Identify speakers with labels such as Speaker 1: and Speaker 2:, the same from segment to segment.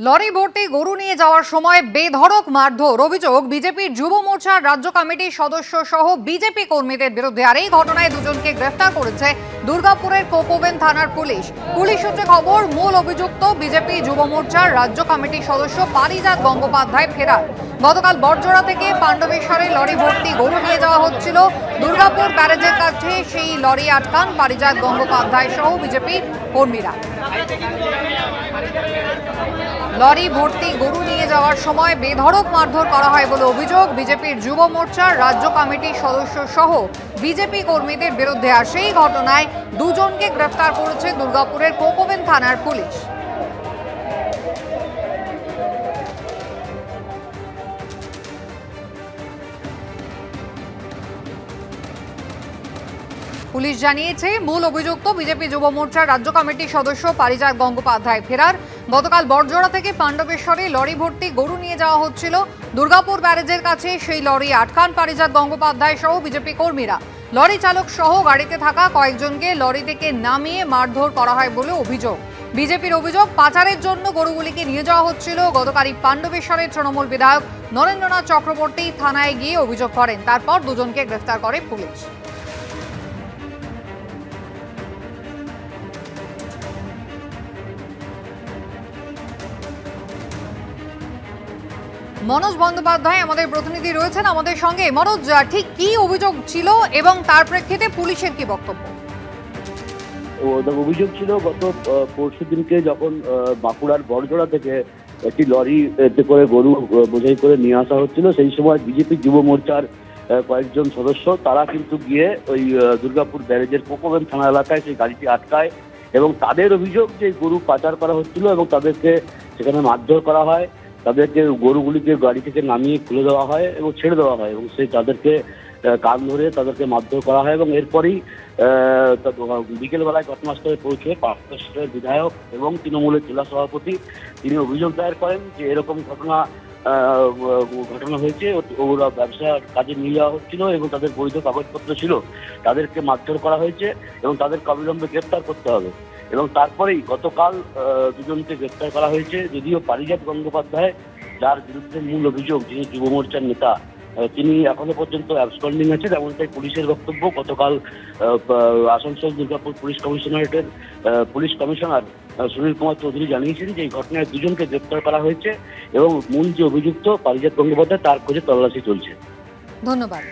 Speaker 1: Lorry ভর্তি গরু নিয়ে যাওয়ার সময় বেধড়ক মারধর অভিযোগ বিজেপির যুব মোর্চার রাজ্য কমিটির সদস্য সহ বিজেপি কর্মীদের বিরুদ্ধে। আর এই ঘটনায় দুজনকে গ্রেফতার করেছে দুর্গাপুরের কোকোবেন থানার পুলিশ। পুলিশ সূত্রে খবর, মূল অভিযুক্ত বিজেপি যুব মোর্চার রাজ্য কমিটির সদস্য পারিজাত গঙ্গোপাধ্যায় ফেরার। গতকাল বড়জোড়া থেকে পাণ্ডবেশ্বরে লরি ভর্তি গরু নিয়ে যাওয়া হচ্ছিল। দুর্গাপুর ব্যারেজের কাছে সেই লরি আটকান পারিজাত গঙ্গোপাধ্যায় সহ বিজেপি কর্মীরা। লরি ভর্তি গরু নিয়ে যাওয়ার সময় বেধড়ক মারধর করা হয় বলে অভিযোগ বিজেপির যুব মোর্চার রাজ্য কমিটির সদস্য সহ বিজেপি কর্মীদের বিরুদ্ধে আর সেই ঘটনায় দুজনকে গ্রেফতার করেছে দুর্গাপুরের কোকোবেন থানার পুলিশ। পুলিশ জানিয়েছে, মূল অভিযুক্ত বিজেপি যুব মোর্চার রাজ্য কমিটির সদস্য পারিজাত গঙ্গোপাধ্যায় ফেরার। গতকাল বড়জোড়া থেকে পাণ্ডবেশ্বরে লরি ভর্তি গরু নিয়ে যাওয়া হচ্ছিল। দুর্গাপুর ব্যারেজের কাছে সেই লরি আটকান পারিজাত গঙ্গোপাধ্যায় সহ বিজেপি কর্মীরা। লরি চালক সহ গাড়িতে থাকা কয়েকজনকে লরি থেকে নামিয়ে মারধর করা হয় বলে অভিযোগ। বিজেপির অভিযোগ, পাচারের জন্য গরুগুলিকে নিয়ে যাওয়া হচ্ছিল। গতকালই পাণ্ডবেশ্বরের তৃণমূল বিধায়ক নরেন্দ্রনাথ চক্রবর্তী থানায় গিয়ে অভিযোগ করেন। তারপর দুজনকে গ্রেফতার করে পুলিশ। মনোজ বন্দ্যোপাধ্যায় আমাদের প্রতিনিধি রয়েছেন আমাদের সঙ্গে। মনোজ ঠিক কি অভিযোগ ছিল এবং তার প্রেক্ষিতে পুলিশের কি বক্তব্য?
Speaker 2: অভিযোগ ছিল গত পরশু দিনকে যখন বাঁকুড়ার বড়জোড়া থেকে একটি লরি এতে করে গরু বোঝাই করে নিয়ে আসা হচ্ছিল, সেই সময় বিজেপি যুব মোর্চার কয়েকজন সদস্য, তারা কিন্তু গিয়ে ওই দুর্গাপুর ব্যারেজের কোকোবেন থানা এলাকায় সেই গাড়িটি আটকায় এবং তাদের অভিযোগ যে গরু পাচার করা হচ্ছিল এবং তাদেরকে সেখানে মারধর করা হয়। তাদেরকে, গরুগুলিকে গাড়ি থেকে নামিয়ে খুলে দেওয়া হয় এবং ছেড়ে দেওয়া হয় এবং সেই তাদেরকে কান ধরে তাদেরকে মারধর করা হয় এবং এরপরেই বিকেলবেলায় ঘটনাস্থলে পৌঁছে পার্শ্বরের বিধায়ক এবং তৃণমূলের জেলা সভাপতি তিনি অভিযোগ দায়ের করেন যে এরকম ঘটনা ঘটনা হয়েছে। ওরা ব্যবসার কাজে নিয়ে যাওয়া হচ্ছিল এবং তাদের বৈধ কাগজপত্র ছিল। তাদেরকে মারধর করা হয়েছে এবং তাদেরকে অবিলম্বে গ্রেপ্তার করতে হবে। এবং তারপরেই গতকাল দুজনকে গ্রেপ্তার করা হয়েছে। যদিও পারিজাত গঙ্গোপাধ্যায়, যার বিরুদ্ধে মূল অভিযোগ যিনি যুব মোর্চার নেতা তিনি এখনও পর্যন্ত অ্যাবসকন্ডিং আছে তেমনটাই পুলিশের বক্তব্য। গতকাল আসানসোল দুর্গাপুর পুলিশ কমিশনারেটের পুলিশ কমিশনার সুনীল কুমার চৌধুরী জানিয়েছেন যে এই ঘটনায় দুজনকে গ্রেপ্তার করা হয়েছে এবং মূল যে অভিযুক্ত পারিজাত গঙ্গোপাধ্যায়, তার খোঁজে তল্লাশি চলছে।
Speaker 1: ধন্যবাদ।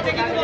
Speaker 1: আছে কিন্তু